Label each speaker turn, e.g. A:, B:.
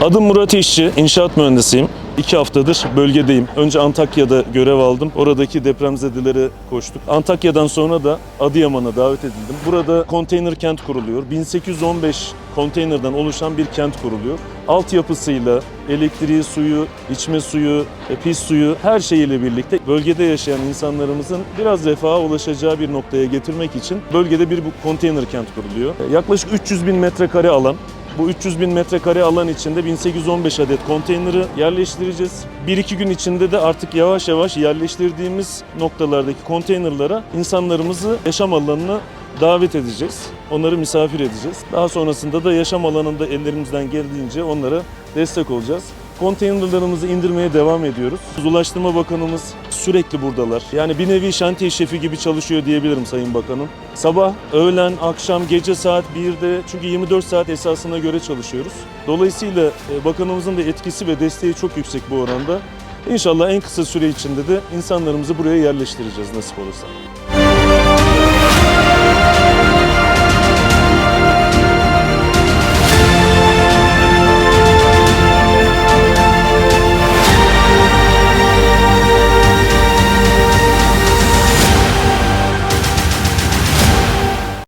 A: Adım Murat İşçi, inşaat mühendisiyim. İki haftadır bölgedeyim. Önce Antakya'da görev aldım. Oradaki depremzedelere koştuk. Antakya'dan sonra da Adıyaman'a davet edildim. Burada konteyner kent kuruluyor. 1815 konteynerden oluşan bir kent kuruluyor. Altyapısıyla, elektriği, suyu, içme suyu, e, pis suyu her şeyiyle birlikte bölgede yaşayan insanlarımızın biraz refaha ulaşacağı bir noktaya getirmek için bölgede bir bu konteyner kent kuruluyor. E, Yaklaşık 300 bin metrekare alan, bu 300 bin metrekare alan içinde 1815 adet konteyneri yerleştireceğiz. 1-2 gün içinde de artık yavaş yavaş yerleştirdiğimiz noktalardaki konteynerlara insanlarımızı yaşam alanına davet edeceğiz. Onları misafir edeceğiz. Daha sonrasında da yaşam alanında ellerimizden geldiğince onlara destek olacağız. Konteynerlarımızı indirmeye devam ediyoruz. Ulaştırma Bakanımız sürekli buradalar. Yani bir nevi şantiye şefi gibi çalışıyor diyebilirim Sayın Bakanım. Sabah, öğlen, akşam, gece saat 1'de çünkü 24 saat esasına göre çalışıyoruz. Dolayısıyla e, bakanımızın da etkisi ve desteği çok yüksek bu oranda. İnşallah en kısa süre içinde de insanlarımızı buraya yerleştireceğiz nasip olursa.